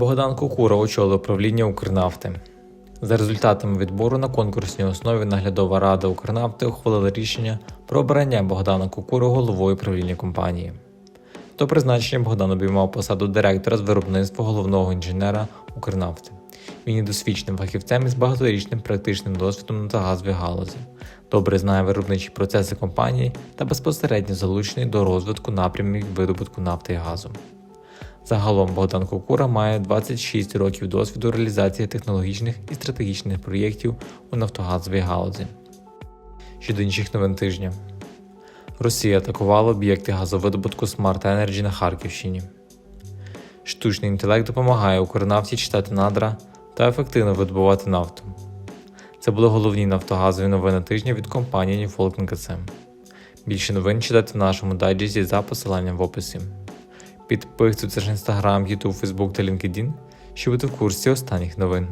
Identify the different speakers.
Speaker 1: Богдан Кукура очолив управління Укрнафти. За результатами відбору на конкурсній основі наглядова рада Укрнафти ухвалила рішення про обрання Богдана Кукури головою правління компанії. До призначення Богдан обіймав посаду директора з виробництва головного інженера Укрнафти. Він є досвідченим фахівцем із багаторічним практичним досвідом на газовій галузі, добре знає виробничі процеси компанії та безпосередньо залучений до розвитку напрямів видобутку нафти і газу. Загалом Богдан Кукура має 26 років досвіду реалізації технологічних і стратегічних проєктів у нафтогазовій галузі. Щодо інших новин тижня. Росія атакувала об'єкти газовидобутку Smart Energy на Харківщині. Штучний інтелект допомагає Укрнафті читати надра та ефективно видобувати нафту. Це були головні нафтогазові новини тижня від компанії Newfolk НКЦ. Більше новин читайте в нашому дайджесті за посиланням в описі. Підписуйтесь на інстаграм, ютуб, фейсбук та LinkedIn, щоб бути в курсі останніх новин.